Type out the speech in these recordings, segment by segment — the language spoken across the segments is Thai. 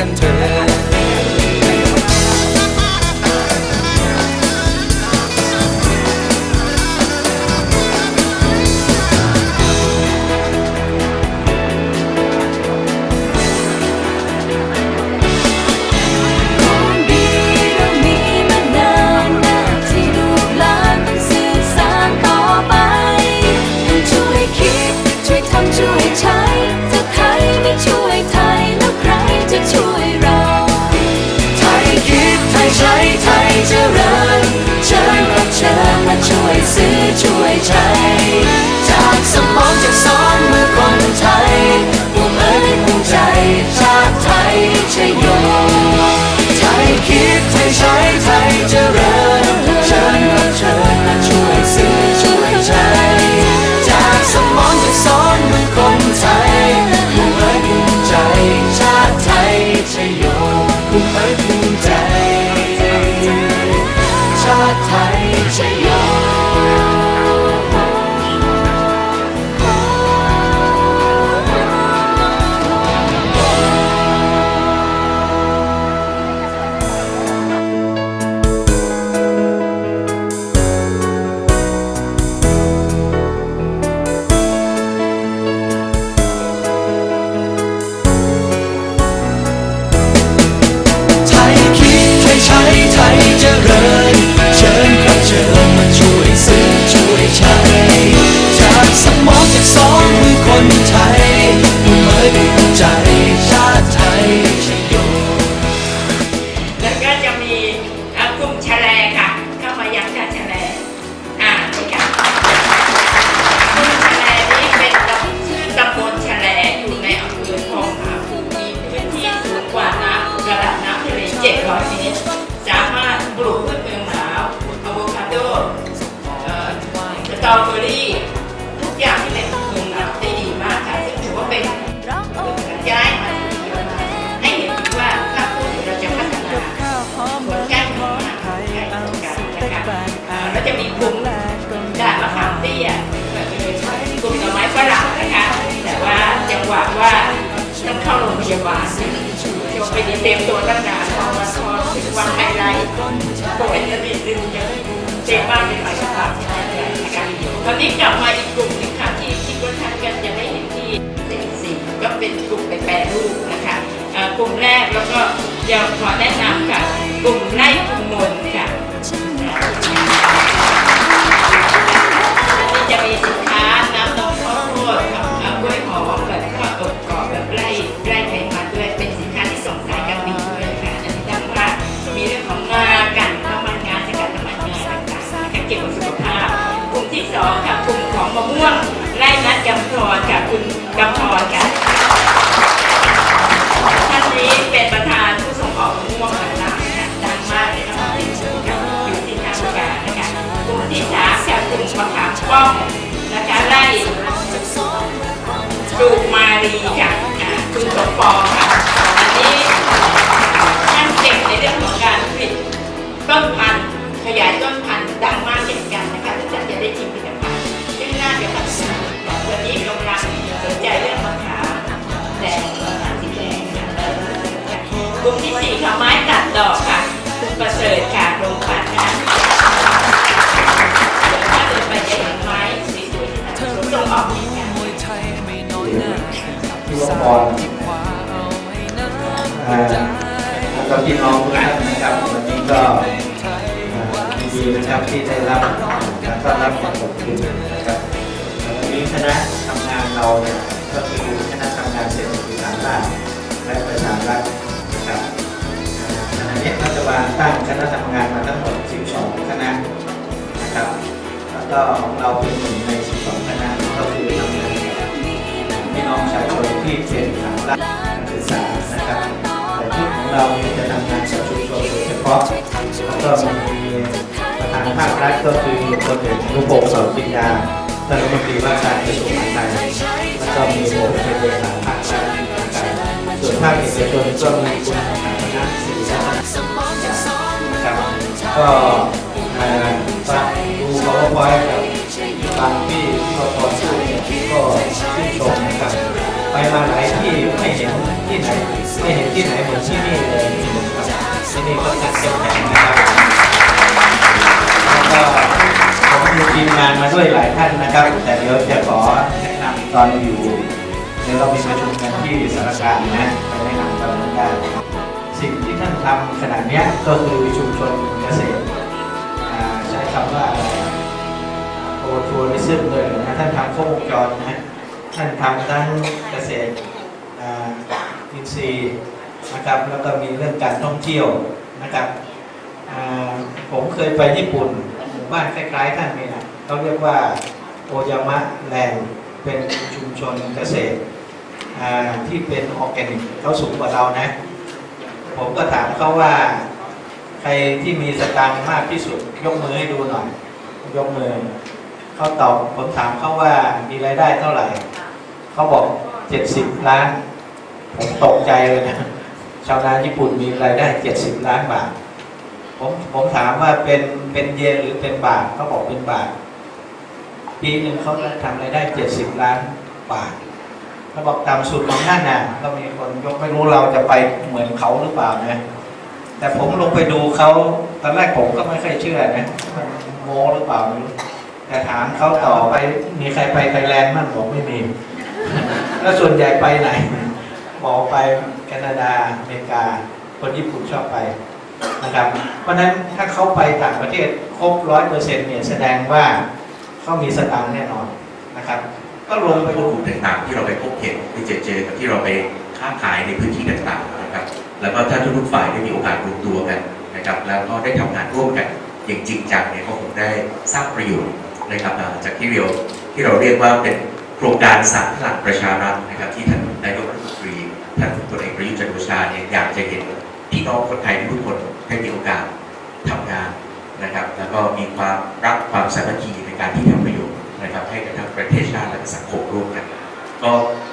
can tell. ว่าต้องเข้าโรงพยาบาลโยมไปเตรียมตัวตั้งนานพอมาพอถึงวันไฮไลท์ปวดจะมีดึงเจ็บมากเป็นไปสภาพนะคะตอนนี้กลับมาอีกกลุ่มนึงค่ะที่คิดว่าท่านกันจะได้เห็นที่เป็นสิ่งก็เป็นกลุ่มไปแปรรูปนะคะกลุ่มแรกแล้วก็จะขอแนะนำค่ะกลุ่มไร่กลุ่มมนค่ะ รีจากคุณสมปองค่ะอันนี้ท่านเก่งในเรื่องของการผลิตต้นพันธุ์ขยายต้นพันธุ์ดังมากเช่นกันนะคะที่ท่านจะได้ชิมผลิตภัณฑ์ซึ่งน่าเดี๋ยวนาวันนี้กำลังสนใจเรื่องมะขามแดงมะขามสีแดงกลุ่มที่สี่ค่ะไม้ตัดดอก ภาครัฐก็คือคนเอกอนุพงศ์เสาจินดาท่านรัฐมนตรีว่าการกระทรวงมหาดไทยแล้วก็มีผมเป็นเลขาภาครัฐส่วนภาคเอกชนก็มีคุณสถาปนาศิริรัตนนะครับก็เอ่อฟังดู powerpoint กับฟังที่ที่เราพอพูดเนี่ยก็ชื่นชมนะครับไปมาหลายที่ไม่เห็นที่ไหนไม่เห็นที่ไหนเหมือนที่นี่เลยที่นี่ก็จัดเข้มแข็งนะครับ ผมมีทีมงานมาด้วยหลายท่านนะครับ แต่เดี๋ยวจะขอแนะนำตอนอยู่เดี๋ยวเรามีประชุมกันที่สารการนะไปแนะนำตอนนั้นได้สิ่งที่ท่านทำขนาดนี้ก็คือชุมชนเกษตรใช้คำว่าอะไรโอทัวริซึมเลยนะท่านทำครบวงจรนะท่านทำทั้งเกษตรอินทรีย์นะครับแล้วก็มีเรื่องการท่องเที่ยวนะครับผมเคยไปญี่ปุ่น บ้านคล้ายๆท่านนี่นะเขาเรียกว่าโอยามะแลนด์เป็นชุมชนเกษตรที่เป็นออร์แกนิกเขาสูงกว่าเรานะ ผมก็ถามเขาว่า ใครที่มีสตางค์มากที่สุด ยกมือให้ดูหน่อย ยกมือเขาตอบผมถามเขาว่ามีรายได้เท่าไหร่ เขาบอกเจ็ดสิบล้าน ผมตกใจเลยนะ ชาวนาญี่ปุ่นมีรายได้เจ็ดสิบล้านบาท ผมผมถามว่าเป็นเป็นเยนหรือเป็นบาทเขาบอกเป็นบาท ปีหนึ่งเขาทำรายได้เจ็ดสิบล้านบาทเขาบอกตามสูตรของท่านน่ะก็มีคนยกไม่รู้เราจะไปเหมือนเขาหรือเปล่านะแต่ผมลงไปดูเขาตอนแรกผมก็ไม่ค่อยเชื่อนะมันโมหรือเปล่าไม่รู้แต่ถามเขาต่อไปมีใครไปไทยแลนด์มั่งบอกไม่มี แล้วส่วนใหญ่ไปไหนบอกไปแคนาดาอเมริกา คนญี่ปุ่นชอบไป นะครับ เพราะฉะนั้นถ้าเขาไปต่างประเทศครบร้อยเปอร์เซ็นต์เนี่ยแสดงว่าเขามีสตางค์แน่นอนนะครับ ก็ลงไปไปดูดูกลุ่มต่างๆ ที่เราไปพบเห็นไปเจอเจอกับที่เราไปค้าขายในพื้นที่ต่างๆนะครับ แล้วก็ถ้าทุกๆฝ่ายได้มีโอกาสรวมตัวกันนะครับ แล้วก็ได้ทำงานร่วมกันอย่างจริงจังเนี่ยก็คงได้สร้างประโยชน์นะครับจากที่เราที่เราเรียกว่าเป็นโครงการสามพลังประชารัฐนะครับที่ท่าน น้องคนไทยทุกคนได้มีโอกาสทำงานนะครับ แล้วก็มีความรักความสามัคคีในการที่ทำประโยชน์นะครับ ให้กับทั้งประเทศชาติและสังคมร่วมกัน ก็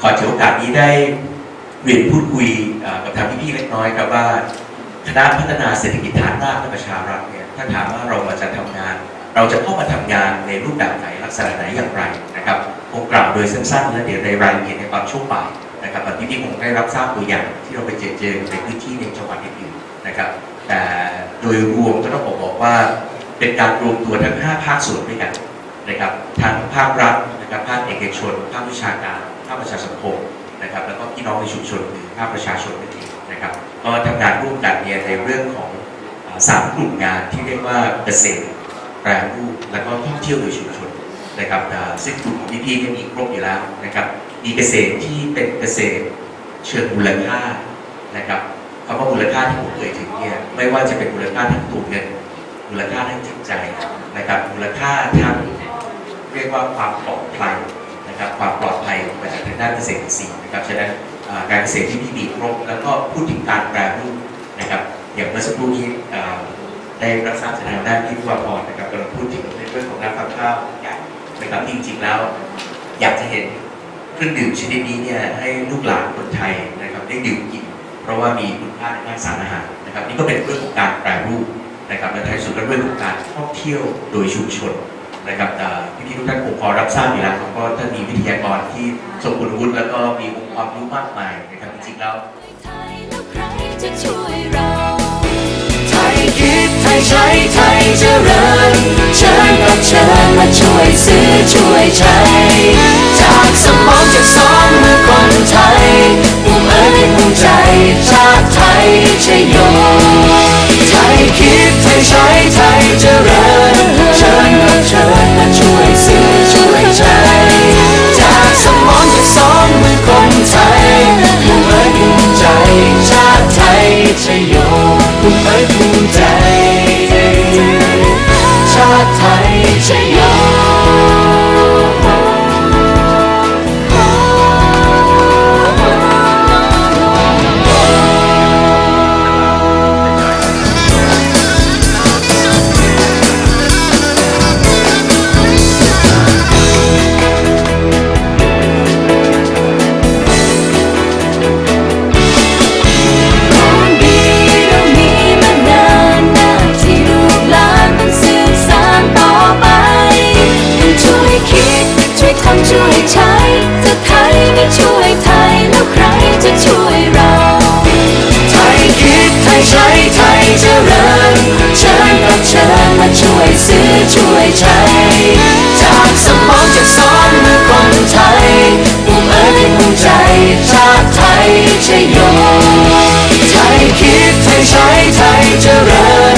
ขอถือโอกาสนี้ได้เรียนพูดคุยกับทางพี่ๆเล็กน้อยครับว่าคณะพัฒนาเศรษฐกิจฐานรากและประชารัฐเนี่ยถ้าถามว่าเรามาจะทำงาน เราจะเข้ามาทำงานในรูปแบบไหนลักษณะไหนอย่างไรนะครับคงกล่าวโดยสั้นๆและเดี๋ยวในรายละเอียดในตอนช่วงบ่าย นะครับตอนพี่ๆคงได้รับทราบตัวอย่างที่เราไปเจอเจอในพื้นที่ในจังหวัดอื่นๆนะครับแต่โดยรวมก็ต้องบอกบอกว่า เป็นการรวมตัวทั้ง 5 ภาคส่วนด้วยกันนะครับทั้งภาครัฐนะครับภาคเอกชน ภาควิชาการ ภาคประชาสังคมนะครับแล้วก็พี่น้องในชุมชนหรือภาคประชาชนนั่นเองนะครับก็ทำงานร่วมกันเนี่ยในเรื่องของสามกลุ่มงานที่เรียกว่าเกษตรแปรรูปแล้วก็ท่องเที่ยวโดยชุมชนนะครับซึ่งกลุ่มของพี่ๆมีครบอยู่แล้วนะครับ มีเกษตรที่เป็นเกษตรเชิงมูลค่านะครับคำว่ามูลค่าที่ผมเอ่ยถึงเนี่ยไม่ว่าจะเป็นมูลค่าทางตัวเงินมูลค่าทางจิตใจนะครับมูลค่าทางเรียกว่าความปลอดภัยนะครับความปลอดภัยมาจากทางด้านเกษตรอินทรีนะครับฉะนั้นการเกษตรที่มีดีครบแล้วก็พูดถึงการแปรรูปนะครับอย่างเมื่อสักครู่นี้อ่ได้รับทราบจากทางด้านที่ผู้ว่าพรนะครับกำลังพูดถึงในเรื่องของน้ำฟักข้าวใหญ่นะครับจริงๆแล้ว อยากจะเห็น เครื่องดื่มชนิดนี้เนี่ยให้ลูกหลานคนไทยนะครับได้ดื่มกิน เพราะว่ามีคุณค่าในด้านสารอาหารนะครับนี่ก็เป็นเรื่องของการแปรรูปนะครับและท้ายสุดก็เรื่องของการท่องเที่ยวโดยชุมชนนะครับแต่ที่ทุกท่านคงพอรับทราบอยู่แล้วเพรก็ท่านมีวิทยากรที่สมงคุณวุฒิแล้วก็มีองค์ความรู้มากมายนะครับจริงๆแล้วเชิญรับเชิญมาช่วยซื้อช่วยใช้ สมองจากสองมือคนไทยภูมิเอ๋ยภูมิใจชาติไทยชยโยไทยคิด ช่วยใช้ จากสมองจะสอนมือคนไทยผู้เอ๋ยที่ภูมิใจ ชาติไทยชยโยไทยคิดไทยใช้ไทยเจริญ